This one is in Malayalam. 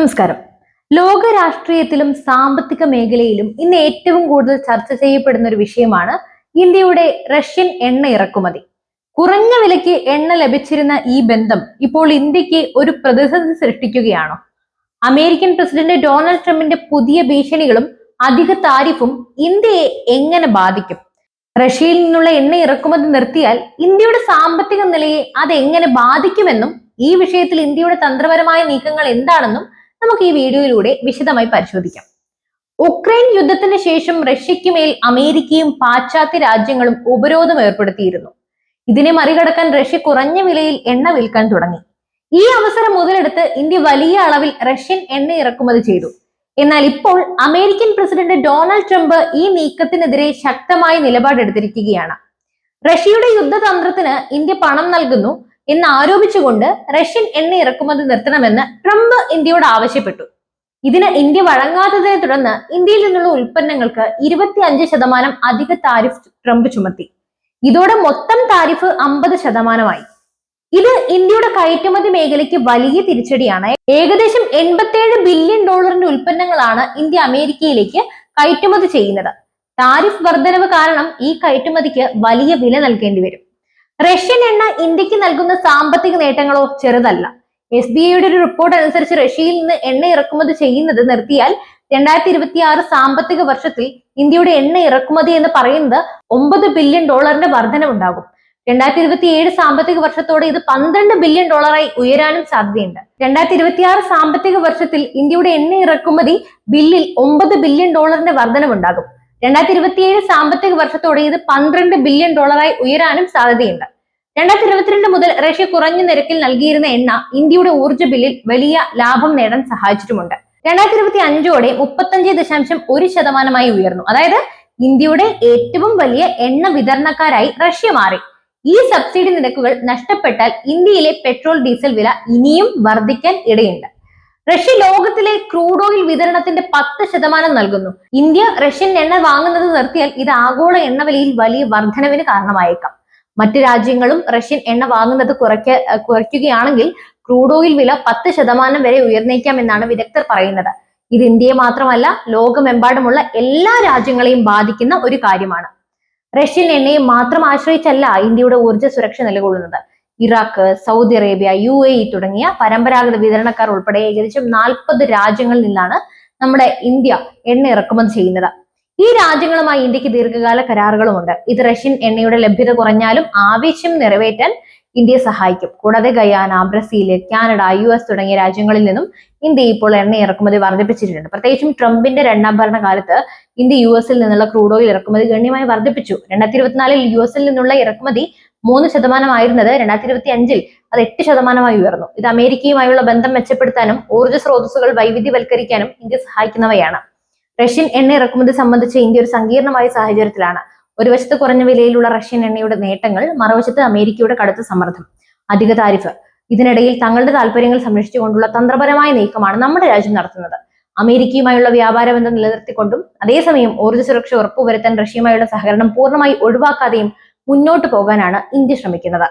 നമസ്കാരം. ലോക രാഷ്ട്രീയത്തിലും സാമ്പത്തിക മേഖലയിലും ഇന്ന് ഏറ്റവും കൂടുതൽ ചർച്ച ചെയ്യപ്പെടുന്ന ഒരു വിഷയമാണ് ഇന്ത്യയുടെ റഷ്യൻ എണ്ണ ഇറക്കുമതി. കുറഞ്ഞ വിലയ്ക്ക് എണ്ണ ലഭിച്ചിരുന്ന ഈ ബന്ധം ഇപ്പോൾ ഇന്ത്യയ്ക്ക് ഒരു പ്രതിസന്ധി സൃഷ്ടിക്കുകയാണോ? അമേരിക്കൻ പ്രസിഡന്റ് ഡൊണാൾഡ് ട്രംപിന്റെ പുതിയ ഭീഷണികളും അധിക താരിഫും ഇന്ത്യയെ എങ്ങനെ ബാധിക്കും? റഷ്യയിൽ നിന്നുള്ള എണ്ണ ഇറക്കുമതി നിർത്തിയാൽ ഇന്ത്യയുടെ സാമ്പത്തിക നിലയെ അത് എങ്ങനെ ബാധിക്കുമെന്നും ഈ വിഷയത്തിൽ ഇന്ത്യയുടെ തന്ത്രപരമായ നീക്കങ്ങൾ എന്താണെന്നും നമുക്ക് ഈ വീഡിയോയിലൂടെ വിശദമായി പരിശോധിക്കാം. ഉക്രൈൻ യുദ്ധത്തിന് ശേഷം റഷ്യയ്ക്ക് മേൽ അമേരിക്കയും പാശ്ചാത്യ രാജ്യങ്ങളും ഉപരോധം ഏർപ്പെടുത്തിയിരുന്നു. ഇതിനെ മറികടക്കാൻ റഷ്യ കുറഞ്ഞ വിലയിൽ എണ്ണ വിൽക്കാൻ തുടങ്ങി. ഈ അവസരം മുതലെടുത്ത് ഇന്ത്യ വലിയ അളവിൽ റഷ്യൻ എണ്ണ ഇറക്കുമതി ചെയ്തു. എന്നാൽ ഇപ്പോൾ അമേരിക്കൻ പ്രസിഡന്റ് ഡൊണാൾഡ് ട്രംപ് ഈ നീക്കത്തിനെതിരെ ശക്തമായ നിലപാടെടുത്തിരിക്കുകയാണ്. റഷ്യയുടെ യുദ്ധതന്ത്രത്തിന് ഇന്ത്യ പണം നൽകുന്നു എന്ന് ആരോപിച്ചുകൊണ്ട് റഷ്യൻ എണ്ണ ഇറക്കുമതി നിർത്തണമെന്ന് ട്രംപ് ഇന്ത്യയോട് ആവശ്യപ്പെട്ടു. ഇതിന് ഇന്ത്യ വഴങ്ങാത്തതിനെ തുടർന്ന് ഇന്ത്യയിൽ നിന്നുള്ള ഉൽപ്പന്നങ്ങൾക്ക് ഇരുപത്തി അഞ്ച് ശതമാനം അധിക താരിഫ് ട്രംപ് ചുമത്തി. ഇതോടെ മൊത്തം താരിഫ് അമ്പത് ശതമാനമായി. ഇത് ഇന്ത്യയുടെ കയറ്റുമതി മേഖലയ്ക്ക് വലിയ തിരിച്ചടിയാണ്. ഏകദേശം എൺപത്തിയേഴ് ബില്യൺ ഡോളറിന്റെ ഉൽപ്പന്നങ്ങളാണ് ഇന്ത്യ അമേരിക്കയിലേക്ക് കയറ്റുമതി ചെയ്യുന്നത്. താരിഫ് വർധനവ് കാരണം ഈ കയറ്റുമതിക്ക് വലിയ വില നൽകേണ്ടി വരും. റഷ്യൻ എണ്ണ ഇന്ത്യയ്ക്ക് നൽകുന്ന സാമ്പത്തിക നേട്ടങ്ങളോ ചെറുതല്ല. എസ് ബി ഐയുടെ ഒരു റിപ്പോർട്ട് അനുസരിച്ച് റഷ്യയിൽ നിന്ന് എണ്ണ ഇറക്കുമതി ചെയ്യുന്നത് നിർത്തിയാൽ രണ്ടായിരത്തി ഇരുപത്തി ആറ് സാമ്പത്തിക വർഷത്തിൽ ഇന്ത്യയുടെ എണ്ണ ഇറക്കുമതി എന്ന് പറയുന്നത് ഒമ്പത് ബില്യൺ ഡോളറിന്റെ വർധനവുണ്ടാകും. രണ്ടായിരത്തി ഇരുപത്തി ഏഴ് സാമ്പത്തിക വർഷത്തോടെ ഇത് പന്ത്രണ്ട് ബില്യൺ ഡോളറായി ഉയരാനും സാധ്യതയുണ്ട്. രണ്ടായിരത്തി ഇരുപത്തി ആറ് സാമ്പത്തിക വർഷത്തിൽ ഇന്ത്യയുടെ എണ്ണ ഇറക്കുമതി ബില്ലിൽ ഒമ്പത് ബില്യൺ ഡോളറിന്റെ വർധനവുണ്ടാകും. രണ്ടായിരത്തി ഇരുപത്തിയേഴ് സാമ്പത്തിക വർഷത്തോടെ ഇത് പന്ത്രണ്ട് ബില്യൺ ഡോളറായി ഉയരാനും സാധ്യതയുണ്ട്. രണ്ടായിരത്തി ഇരുപത്തിരണ്ട് മുതൽ റഷ്യ കുറഞ്ഞ നിരക്കിൽ നൽകിയിരുന്ന എണ്ണ ഇന്ത്യയുടെ ഊർജ ബില്ലിൽ വലിയ ലാഭം നേടാൻ സഹായിച്ചിട്ടുമുണ്ട്. രണ്ടായിരത്തി ഇരുപത്തി അഞ്ചോടെ മുപ്പത്തഞ്ച് ദശാംശം ഒരു ശതമാനമായി ഉയർന്നു. അതായത് ഇന്ത്യയുടെ ഏറ്റവും വലിയ എണ്ണ വിതരണക്കാരായി റഷ്യ മാറി. ഈ സബ്സിഡി നിരക്കുകൾ നഷ്ടപ്പെട്ടാൽ ഇന്ത്യയിലെ പെട്രോൾ ഡീസൽ വില ഇനിയും വർദ്ധിക്കാൻ ഇടയുണ്ട്. റഷ്യ ലോകത്തിലെ ക്രൂഡ് ഓയിൽ വിതരണത്തിന്റെ പത്ത് ശതമാനം നൽകുന്നു. ഇന്ത്യ റഷ്യൻ എണ്ണ വാങ്ങുന്നത് നിർത്തിയാൽ ഇത് ആഗോള എണ്ണവിലയിൽ വലിയ വർധനവിന് കാരണമായേക്കാം. മറ്റു രാജ്യങ്ങളും റഷ്യൻ എണ്ണ വാങ്ങുന്നത് കുറയ്ക്ക കുറയ്ക്കുകയാണെങ്കിൽ ക്രൂഡ് ഓയിൽ വില പത്ത് ശതമാനം വരെ ഉയർന്നേക്കാം എന്നാണ് വിദഗ്ധർ പറയുന്നത്. ഇത് ഇന്ത്യയെ മാത്രമല്ല ലോകമെമ്പാടുമുള്ള എല്ലാ രാജ്യങ്ങളെയും ബാധിക്കുന്ന ഒരു കാര്യമാണ്. റഷ്യൻ എണ്ണയെ മാത്രം ആശ്രയിച്ചല്ല ഇന്ത്യയുടെ ഊർജ സുരക്ഷ നിലകൊള്ളുന്നത്. Iraq Saudi Arabia U A E തുടങ്ങിയ പരമ്പരാഗത വിതരണക്കാർ ഉൾപ്പെടെ ഏകദേശം നാൽപ്പത് രാജ്യങ്ങളിൽ നിന്നാണ് നമ്മുടെ ഇന്ത്യ എണ്ണ ഇറക്കുമതി ചെയ്യുന്നത്. ഈ രാജ്യങ്ങളുമായി ഇന്ത്യയ്ക്ക് ദീർഘകാല കരാറുകളുമുണ്ട്. ഇത് റഷ്യൻ എണ്ണയുടെ ലഭ്യത കുറഞ്ഞാലും ആവശ്യം നിറവേറ്റാൻ ഇന്ത്യയെ സഹായിക്കും. കൂടാതെ Guyana Brazil Canada U S തുടങ്ങിയ രാജ്യങ്ങളിൽ നിന്നും ഇന്ത്യ ഇപ്പോൾ എണ്ണ ഇറക്കുമതി വർദ്ധിപ്പിച്ചിട്ടുണ്ട്. പ്രത്യേകിച്ചും ട്രംപിന്റെ രണ്ടാം ഭരണകാലത്ത് ഇന്ത്യ യു എസിൽ നിന്നുള്ള ക്രൂഡ് ഓയിൽ ഇറക്കുമതി ഗണ്യമായി വർദ്ധിപ്പിച്ചു. രണ്ടായിരത്തി ഇരുപത്തിനാലിൽ യു എസിൽ നിന്നുള്ള ഇറക്കുമതി മൂന്ന് ശതമാനമായിരുന്നത് രണ്ടായിരത്തി ഇരുപത്തി അഞ്ചിൽ അത് എട്ട് ശതമാനമായി ഉയർന്നു. ഇത് അമേരിക്കയുമായുള്ള ബന്ധം മെച്ചപ്പെടുത്താനും ഊർജ സ്രോതസ്സുകൾ വൈവിധ്യവൽക്കരിക്കാനും ഇന്ത്യ സഹായിക്കുന്നവയാണ്. റഷ്യൻ എണ്ണ ഇറക്കുമതി സംബന്ധിച്ച് ഇന്ത്യ ഒരു സങ്കീർണമായ സാഹചര്യത്തിലാണ്. ഒരു വശത്ത് കുറഞ്ഞ വിലയിലുള്ള റഷ്യൻ എണ്ണയുടെ നേട്ടങ്ങൾ മറുവശത്ത് അമേരിക്കയുടെ കടുത്ത സമ്മർദ്ദം. അധിക താരിഫ്. ഇതിനിടയിൽ തങ്ങളുടെ താല്പര്യങ്ങൾ സംരക്ഷിച്ചുകൊണ്ടുള്ള തന്ത്രപരമായ നീക്കമാണ് നമ്മുടെ രാജ്യം നടത്തുന്നത്. അമേരിക്കയുമായുള്ള വ്യാപാര ബന്ധം നിലനിർത്തിക്കൊണ്ടും അതേസമയം ഊർജ സുരക്ഷ ഉറപ്പുവരുത്താൻ റഷ്യയുമായുള്ള സഹകരണം പൂർണമായി ഒഴിവാക്കാതെയും മുന്നോട്ട് പോകാനാണ് ഇന്ത്യ ശ്രമിക്കുന്നത്.